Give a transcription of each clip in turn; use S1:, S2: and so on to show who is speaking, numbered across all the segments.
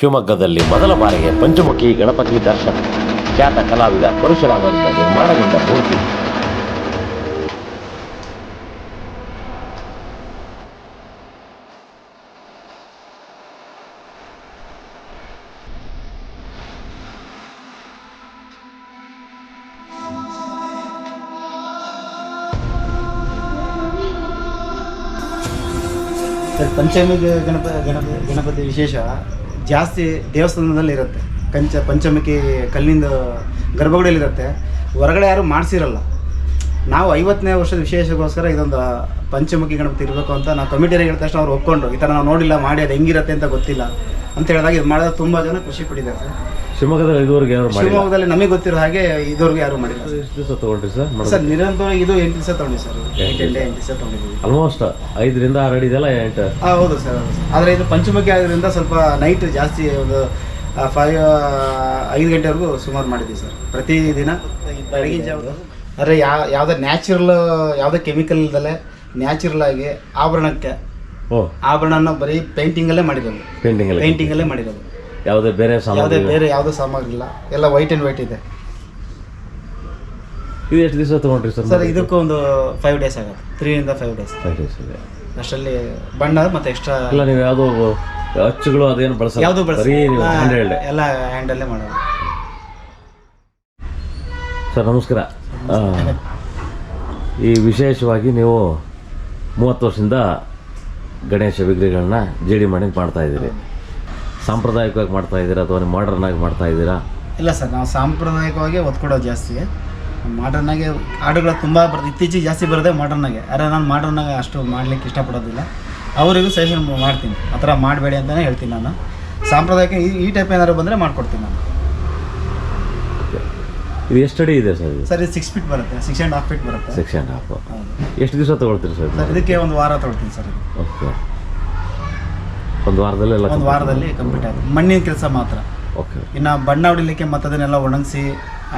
S1: ಶಿವಮೊಗ್ಗದಲ್ಲಿ ಮೊದಲ ಬಾರಿಗೆ ಪಂಚಮುಖಿ ಗಣಪತಿ ದರ್ಶನ. ಖ್ಯಾತ ಕಲಾವಿದ ಪರಶುರಾಮರಿಂದ ನಿರ್ಮಾಣಗೊಂಡ ಮೂರ್ತಿ.
S2: ಸರ್, ಪಂಚಮಿ ಗಣಪ ಗಣಪ ಗಣಪತಿ ವಿಶೇಷ. ಜಾಸ್ತಿ ದೇವಸ್ಥಾನದಲ್ಲಿ ಇರುತ್ತೆ. ಕಂಚ ಪಂಚಮುಖಿ ಕಲ್ಲಿಂದ ಗರ್ಭಗುಡಿಯಲ್ಲಿರುತ್ತೆ. ಹೊರಗಡೆ ಯಾರು ಮಾಡಿಸಿರಲ್ಲ. ನಾವು ಐವತ್ತನೇ ವರ್ಷದ ವಿಶೇಷಗೋಸ್ಕರ ಇದೊಂದು ಪಂಚಮುಖಿ ಗಣಪತಿ ಇರಬೇಕು ಅಂತ ನಾವು ಕಮಿಟಿಯಲ್ಲಿ ಹೇಳಿದ ತಕ್ಷಣ ಅವ್ರು ಒಪ್ಕೊಂಡ್ರು. ಈ ಥರ ನಾವು ನೋಡಿಲ್ಲ ಮಾಡಿ ಅದು ಹೆಂಗಿರುತ್ತೆ ಅಂತ ಗೊತ್ತಿಲ್ಲ ಅಂತ ಹೇಳಿದಾಗ ಇದು ಮಾಡಿದಾಗ ತುಂಬ ಜನ ಖುಷಿ ಪಟ್ಟಿದ್ದಾರೆ ಸರ್.
S1: ಶಿವಮೊಗ್ಗದಲ್ಲಿ ಇದುವರೆಗೆ ಯಾರು ಮಾಡಿ
S2: ಶಿವಮೊಗ್ಗದಲ್ಲಿ ನಮಗೆ ಗೊತ್ತಿರೋ ಹಾಗೆ ಇದುವರೆಗೆ ಯಾರು ಮಾಡಿಲ್ಲ
S1: ಎಷ್ಟು ದಿವಸ ತೊಗೊಂಡ್ರಿ ಸರ್
S2: ಸರ್ ನಿರಂತರ ಇದು ಎಂಟು ದಿವಸ ತೊಗೊಂಡಿ ಸರ್. ಎಂಟು ಎಂಟು ಎಂಟು ದಿವಸ ತೊಗೊಂಡಿದ್ದೀವಿ.
S1: ಆಲ್ಮೋಸ್ಟ್ ಐದರಿಂದ ಆರು ಅಡಿ ಇದೆಲ್ಲ ಎಂಟು?
S2: ಆ, ಹೌದು ಸರ್ ಹೌದು ಸರ್. ಆದರೆ ಇದು ಪಂಚಮುಖಿ ಆಗಿರೋದ್ರಿಂದ ಸ್ವಲ್ಪ ನೈಟ್ ಜಾಸ್ತಿ ಒಂದು ಫೈವ್ ಐದು ಗಂಟೆವರೆಗೂ ಸುಮಾರು ಮಾಡಿದ್ದೀವಿ ಸರ್. ಪ್ರತಿದಿನ ಬೆಳಗಿನ ಜಾವ ಅಂದರೆ ಯಾ ಯಾವುದೇ ನ್ಯಾಚುರಲ್ ಯಾವುದೇ ಕೆಮಿಕಲ್ ಇಲ್ದಲೆ ನ್ಯಾಚುರಲ್ ಆಗಿ ಆಭರಣಕ್ಕೆ
S1: ಓ.
S2: ಆಭರಣನ ಬರೀ ಪೇಂಟಿಂಗಲ್ಲೇ ಮಾಡಿರೋದು.
S1: ಪೇಂಟಿಂಗ್ ಎಲ್ಲ
S2: ಪೇಂಟಿಂಗಲ್ಲೇ ಮಾಡಿರೋದು.
S1: ಯಾವುದೇ ಬೇರೆ
S2: ಯಾವುದೇ
S1: ಸಾಮಾನು
S2: ಬೇರೆ ಯಾವುದೇ ಸಾಮಗ್ರಿ ಇಲ್ಲ. ಎಲ್ಲ ವೈಟ್ ಆ್ಯಂಡ್ ವೈಟ್ ಇದೆ.
S1: ಇದು ಎಷ್ಟು ದಿವಸ ತೊಗೊಂಡ್ರಿ ಸರ್
S2: ಸರ್ ಇದಕ್ಕೂ ಒಂದು ಫೈವ್ ಡೇಸ್ ಆಗುತ್ತೆ. ತ್ರೀಯಿಂದ ಫೈವ್ ಡೇಸ್
S1: ಫೈವ್ ಡೇಸ್ ಇದೆ.
S2: ಅಷ್ಟರಲ್ಲಿ ಬಣ್ಣ ಮತ್ತು ಎಕ್ಸ್ಟ್ರಾ
S1: ಇಲ್ಲ ನೀವು ಯಾವುದೋ ಅಚ್ಚುಗಳು ಅದೇನು ಬಳಸಿ
S2: ಯಾವುದು
S1: ಬಳಸಿ
S2: ಎಲ್ಲ ಹ್ಯಾಂಡಲ್ಲೇ ಮಾಡೋದು.
S1: ಸರ್ ನಮಸ್ಕಾರ. ಈ ವಿಶೇಷವಾಗಿ ನೀವು ಮೂವತ್ತು ವರ್ಷದಿಂದ ಗಣೇಶ ವಿಗ್ರಹಗಳನ್ನ ಜೇಡಿ ಮಾಡಿ ಮಾಡ್ತಾ ಇದ್ದೀರಿ. ಸಾಂಪ್ರದಾಯಿಕವಾಗಿ ಮಾಡ್ತಾ ಇದ್ದೀರಾ ಅಥವಾ ನೀವು ಆಗಿ ಮಾಡ್ತಾ ಇದ್ದೀರಾ?
S2: ಇಲ್ಲ ಸರ್, ನಾವು ಸಾಂಪ್ರದಾಯಿಕವಾಗಿ ಒತ್ತು ಕೊಡೋದು ಜಾಸ್ತಿ ಮಾಡರ್ನಾಗೆ ಹಾಡುಗಳು ತುಂಬ ಬರ್ತದೆ ಇತ್ತೀಚೆಗೆ ಜಾಸ್ತಿ ಬರೋದೇ ಮಾಡರ್ನಾಗೆ ಆದರೆ ನಾನು ಮಾಡರ್ನಾಗೆ ಅಷ್ಟು ಮಾಡ್ಲಿಕ್ಕೆ ಇಷ್ಟಪಡೋದಿಲ್ಲ. ಅವರಿಗೂ ಸಜೆಷನ್ ಮಾಡ್ತೀನಿ. ಆ ಥರ ಮಾಡಬೇಡಿ ಅಂತಲೇ ಹೇಳ್ತೀನಿ ನಾನು. ಸಾಂಪ್ರದಾಯಿಕ ಈ ಈ ಟೈಪ್ ಏನಾದ್ರು ಬಂದರೆ ಮಾಡಿಕೊಡ್ತೀನಿ ನಾನು.
S1: ಇದು ಎಷ್ಟು ಅಡಿ ಇದೆ ಸರ್
S2: ಸರ್ ಇದು ಸಿಕ್ಸ್ ಫೀಟ್ ಬರುತ್ತೆ. ಸಿಕ್ಸ್ ಆ್ಯಂಡ್ ಹಾಫ್ ಫೀಟ್ ಬರುತ್ತೆ.
S1: ಸೆಕ್ಷನ್ ಹಾಫ್
S2: ಹೌದು.
S1: ಎಷ್ಟು ದಿವಸ ತೊಗೊಳ್ತೀರಿ ಸರ್
S2: ಸರ್ ಇದಕ್ಕೆ ಒಂದು ವಾರ ತೊಗೊಳ್ತೀನಿ ಸರ್ ಇದು.
S1: ಓಕೆ. ಒಂದು ವಾರದಲ್ಲಿ ಎಲ್ಲ
S2: ಒಂದು ವಾರದಲ್ಲಿ ಕಂಪ್ಲೀಟ್ ಆಗುತ್ತೆ. ಮಣ್ಣಿನ ಕೆಲಸ ಮಾತ್ರ.
S1: ಓಕೆ.
S2: ಇನ್ನು ಬಣ್ಣ ಹೊಡಿಲಿಕ್ಕೆ ಮತ್ತೆ ಅದನ್ನೆಲ್ಲ ಒಣಗಿಸಿ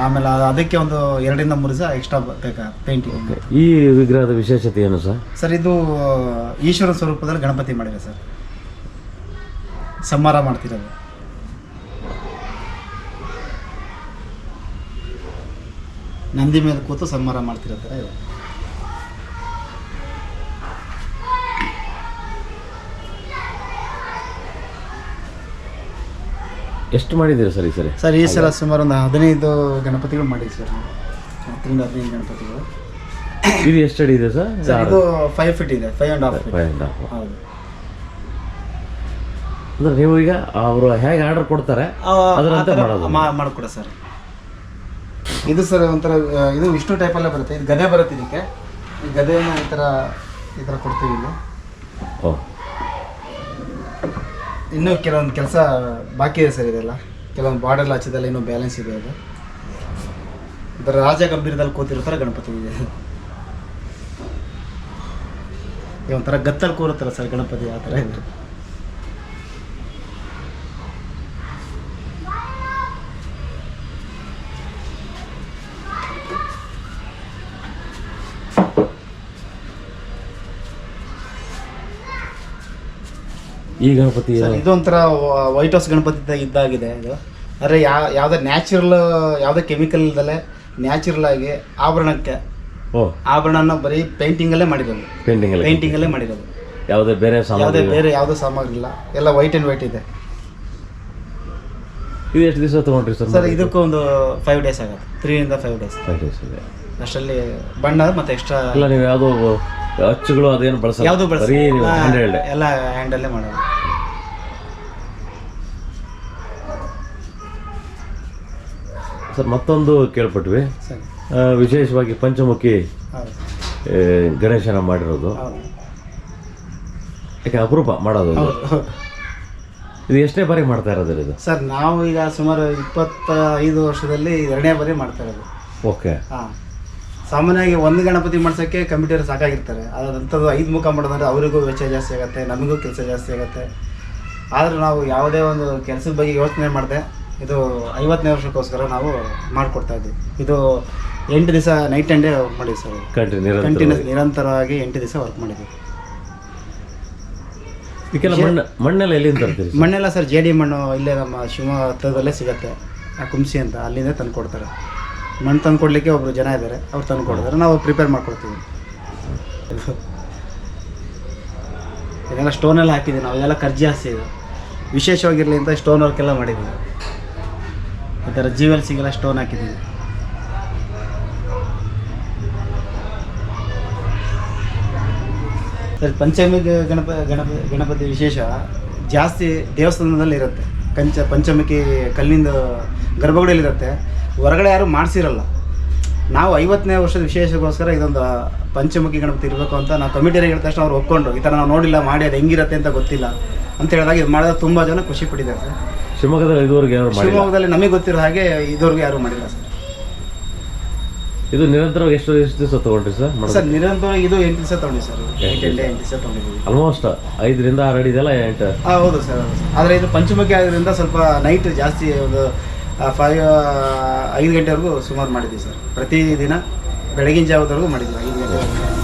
S2: ಆಮೇಲೆ ಅದಕ್ಕೆ ಒಂದು ಎರಡರಿಂದ ಮೂರು ದಿವಸ ಎಕ್ಸ್ಟ್ರಾ ಬೇಕಾ ಪೇಂಟಿಂಗ್
S1: ಈ ವಿಗ್ರಹದ ವಿಶೇಷತೆ ಏನು ಸರ್?
S2: ಸರ್ ಇದು ಈಶ್ವರ ಸ್ವರೂಪದಲ್ಲಿ ಗಣಪತಿ ಮಾಡಿದೆ ಸರ್. ಸಂಹಾರ ಮಾಡ್ತಿರೋದು. ನಂದಿ ಮೇಲೆ ಕೂತು ಸಂಹಾರ ಮಾಡ್ತಿರೋ ಥರ ಇದೆ
S1: ಎಷ್ಟು ಮಾಡಿದ್ದೀರಿ ಸರ್ ಈ ಸರಿ?
S2: ಸರ್ ಈ ಸಲ ಸುಮಾರು ಒಂದು ಹದಿನೈದು ಗಣಪತಿಗಳು ಮಾಡಿದ್ವಿ ಸರ್ ನಾವು. ಹತ್ತರಿಂದ ಹದಿನೈದು ಗಣಪತಿಗಳು.
S1: ಇದು ಎಷ್ಟು ಅಡಿ ಇದೆ ಸರ್?
S2: ಸರ್ ಇದು ಫೈವ್ ಫಿಟ್ ಇದೆ five and half feet
S1: five and half
S2: ಹೌದು.
S1: ಅಂದ್ರೆ ನೀವು ಈಗ ಅವರು ಹೇಗೆ ಆರ್ಡರ್ ಕೊಡ್ತಾರೆ ಅದರಂತೆ ಮಾಡೋದು.
S2: ಮಾಡಿಕೊಡ ಸರ್. ಇದು ಸರ್ ಒಂಥರ ಇದು ವಿಷ್ಣು ಟೈಪಲ್ಲೇ ಬರುತ್ತೆ. ಇದು ಗದೆ ಬರುತ್ತೆ ಇದಕ್ಕೆ. ಈ ಗದೆಯನ್ನು ಈ ಥರ ಈ ಥರ ಕೊಡ್ತೀವಿ ಇಲ್ಲಿ.
S1: ಓ.
S2: ಇನ್ನೂ ಕೆಲವೊಂದು ಕೆಲಸ ಬಾಕಿ ಇದೆ ಸರ್ ಇದೆಲ್ಲ. ಕೆಲವೊಂದು ಬಾರ್ಡರ್ ಹಚ್ಚಿದೆಲ್ಲ ಇನ್ನೂ ಬ್ಯಾಲೆನ್ಸ್ ಇದೆ ಅದು. ಒಂಥರ ರಾಜ ಗಂಭೀರದಲ್ಲಿ ಕೂತಿರೋ ಥರ ಗಣಪತಿ ಇದೆ. ಒಂಥರ ಗತ್ತಲ್ಲಿ ಕೂರುತ್ತಲ್ಲ ಸರ್ ಗಣಪತಿ ಆ ಥರ ಇದೆ.
S1: ಈ ಗಣಪತಿ
S2: ಸರ್ ಇದೊಂಥರ ವೈಟ್ ಹೌಸ್ ಗಣಪತಿ ಇದ್ದ- ಇದ್ದಾಗಿದೆ ಇದು. ಅಂದರೆ ಯಾ ಯಾವುದೇ ನ್ಯಾಚುರಲ್ ಯಾವುದೇ ಕೆಮಿಕಲ್ ಇಲ್ದಲೆ ನ್ಯಾಚುರಲ್ ಆಗಿ ಆಭರಣಕ್ಕೆ
S1: ಓ.
S2: ಆಭರಣನ ಬರೀ ಪೇಂಟಿಂಗಲ್ಲೇ ಮಾಡಿರೋದು.
S1: ಪೇಂಟಿಂಗ್
S2: ಪೇಂಟಿಂಗಲ್ಲೇ ಮಾಡಿರೋದು.
S1: ಯಾವುದೇ ಬೇರೆ
S2: ಯಾವುದೇ ಬೇರೆ ಯಾವುದೇ ಸಾಮಗ್ರಿ ಇಲ್ಲ ಎಲ್ಲ ವೈಟ್ ಆ್ಯಂಡ್ ವೈಟ್ ಇದೆ.
S1: ಇದು ಎಷ್ಟು ದಿವಸ ತೊಗೊಂಡ್ರಿ ಸರ್
S2: ಸರ್ ಇದಕ್ಕೂ ಒಂದು ಫೈವ್ ಡೇಸ್ ಆಗುತ್ತೆ. ತ್ರೀಯಿಂದ ಫೈವ್ ಡೇಸ್
S1: ಫೈವ್ ಡೇಸ್ ಇದೆ.
S2: ಅಷ್ಟರಲ್ಲಿ ಬಣ್ಣ ಮತ್ತು ಎಕ್ಸ್ಟ್ರಾ
S1: ಇಲ್ಲ ನೀವು ಯಾವುದೋ ಅಚ್ಚುಗಳು ಅದೇನು ಬಳಸ
S2: ಯಾವುದು
S1: ಬಳಸಿ
S2: ಎಲ್ಲ ಹ್ಯಾಂಡಲ್ಲೇ ಮಾಡೋದು.
S1: ಸರ್ ಮತ್ತೊಂದು ಕೇಳ್ಪಟ್ವಿ.
S2: ಸರಿ.
S1: ವಿಶೇಷವಾಗಿ ಪಂಚಮುಖಿ ಗಣೇಶನ ಮಾಡಿರೋದು. ಯಾಕೆ ಅಪರೂಪ ಮಾಡೋದು ಇದು. ಎಷ್ಟನೇ ಬಾರಿ ಮಾಡ್ತಾ ಇರೋದು ಇದು?
S2: ಸರ್ ನಾವು ಈಗ ಸುಮಾರು ಇಪ್ಪತ್ತ ಐದು ವರ್ಷದಲ್ಲಿ ಎರಡನೇ ಬಾರಿ ಮಾಡ್ತಾ ಇರೋದು.
S1: ಓಕೆ.
S2: ಹಾಂ. ಸಾಮಾನ್ಯವಾಗಿ ಒಂದು ಗಣಪತಿ ಮಾಡ್ಸೋಕ್ಕೆ ಕಂಪ್ಯೂಟರ್ ಸಾಕಾಗಿರ್ತಾರೆ. ಅದಂಥದ್ದು ಐದು ಮುಖ ಮಾಡೋದಂದ್ರೆ ಅವರಿಗೂ ವೆಚ್ಚ ಜಾಸ್ತಿ ಆಗುತ್ತೆ ನಮಗೂ ಕೆಲಸ ಜಾಸ್ತಿ ಆಗುತ್ತೆ. ಆದರೂ ನಾವು ಯಾವುದೇ ಒಂದು ಕೆಲಸದ ಬಗ್ಗೆ ಯೋಚನೆ ಮಾಡಿದೆ. ಇದು ಐವತ್ತನೇ ವರ್ಷಕ್ಕೋಸ್ಕರ ನಾವು ಮಾಡಿಕೊಡ್ತಾ ಇದ್ವಿ. ಇದು ಎಂಟು ದಿವಸ ನೈಟ್ ಆ್ಯಂಡ್ ಡೇ ವರ್ಕ್ ಮಾಡಿದ್ವಿ ಸರ್.
S1: ಕಂಟಿನ್ಯೂ
S2: ಕಂಟಿನ್ಯೂಸ್ ನಿರಂತರವಾಗಿ ಎಂಟು ದಿವಸ ವರ್ಕ್ ಮಾಡಿದ್ವಿ.
S1: ಇದಕ್ಕೆಲ್ಲ ಮಣ್ಣು ಮಣ್ಣೆಲ್ಲ ಎಲ್ಲಿಂದ ತರ್ತೀರಿ ಸರ್?
S2: ಮಣ್ಣೆಲ್ಲ ಸರ್ ಜೇಡಿ ಮಣ್ಣು ಇಲ್ಲೇ ನಮ್ಮ ಶಿವಮೊಗ್ಗದಲ್ಲೇ ಹತ್ರದಲ್ಲೇ ಸಿಗುತ್ತೆ. ಆ ಕುಂಸಿ ಅಂತ ಅಲ್ಲಿಂದ ತಂದು ಕೊಡ್ತಾರೆ. ಮಣ್ಣು ತಂದು ಕೊಡಲಿಕ್ಕೆ ಒಬ್ಬರು ಜನ ಇದ್ದಾರೆ ಅವ್ರು ತಂದು ಕೊಡ್ತಾರೆ. ನಾವು ಪ್ರಿಪೇರ್ ಮಾಡ್ಕೊಡ್ತೀವಿ. ಇದೆಲ್ಲ ಸ್ಟೋನೆಲ್ಲ ಹಾಕಿದ್ದೀವಿ ನಾವು. ಇದೆಲ್ಲ ಖರ್ಚು ಜಾಸ್ತಿ ಇದೆ ವಿಶೇಷವಾಗಿರಲಿ ಅಂತ ಸ್ಟೋನ್ ವರ್ಕ್ ಎಲ್ಲ ಮಾಡಿದ್ದೀವಿ ಈ ಥರ ಜೀವೆಲ್ಸಿಗೆಲ್ಲ ಸ್ಟೋನ್ ಹಾಕಿದ್ದೀವಿ. ಸರ್, ಪಂಚಮಿ ಗಣಪ ಗಣಪ, ಗಣಪತಿ ವಿಶೇಷ, ಜಾಸ್ತಿ ದೇವಸ್ಥಾನದಲ್ಲಿ ಇರುತ್ತೆ. ಕಂಚ, ಪಂಚಮುಖಿ ಕಲ್ಲಿಂದ ಗರ್ಭಗುಡಿಯಲ್ಲಿರುತ್ತೆ ಹೊರಗಡೆ ಯಾರು ಮಾಡಿಸಿರಲ್ಲ. ನಾವು ಐವತ್ತನೇ ವರ್ಷದ ವಿಶೇಷಗೋಸ್ಕರ ಇದೊಂದು ಪಂಚಮುಖಿ ಗಣಪತಿ ಇರಬೇಕು ಅಂತ ನಾವು ಕಮಿಟಿಯಲ್ಲಿ ಹೇಳಿದ ತಕ್ಷಣ ಅವ್ರು ಒಪ್ಕೊಂಡ್ರು. ಈ ಥರ ನಾವು ನೋಡಿಲ್ಲ ಮಾಡಿ ಅದು ಹೆಂಗಿರುತ್ತೆ ಅಂತ ಗೊತ್ತಿಲ್ಲ ಅಂತ ಹೇಳಿದಾಗ ಇದು ಮಾಡಿದಾಗ ತುಂಬ ಜನ ಖುಷಿ ಪಟ್ಟಿದ್ದಾರೆ ಸರ್.
S1: ಶಿವಮೊಗ್ಗದಲ್ಲಿ ಇದುವರೆಗೆ ಯಾರು
S2: ಶಿವಮೊಗ್ಗದಲ್ಲಿ ನಮಗೆ ಗೊತ್ತಿರೋ ಹಾಗೆ ಇದುವರೆಗೂ ಯಾರೂ ಮಾಡಿಲ್ಲ ಸರ್.
S1: ಇದು ನಿರಂತರವಾಗಿ ಎಷ್ಟು ಎಷ್ಟು ದಿವಸ ತಗೊಂಡ್ರಿ ಸರ್
S2: ಸರ್ ನಿರಂತರವಾಗಿ ಇದು ಎಂಟು ದಿವಸ ತೊಗೊಂಡಿ ಸರ್. ಎಂಟು ಎಂಟು ಎಂಟು ದಿವಸ. ತೊಗೊಂಡಿದ್ದೀವಿ.
S1: ಆಲ್ಮೋಸ್ಟ್ ಐದರಿಂದ ಆರು ಅಡಿ ಇದೆಲ್ಲ ಎಂಟು.
S2: ಹೌದು ಸರ್ ಹೌದು ಸರ್. ಆದರೆ ಇದು ಪಂಚಮುಖಿ ಆಗಿರೋದ್ರಿಂದ ಸ್ವಲ್ಪ ನೈಟ್ ಜಾಸ್ತಿ ಒಂದು ಫೈವ್ ಐದು ಗಂಟೆವರೆಗೂ ಸುಮಾರು ಮಾಡಿದ್ವಿ ಸರ್. ಪ್ರತಿದಿನ ಬೆಳಗಿನ ಜಾವದವರೆಗೂ ಮಾಡಿದ್ವಿ ಐದು ಗಂಟೆವರೆಗೂ.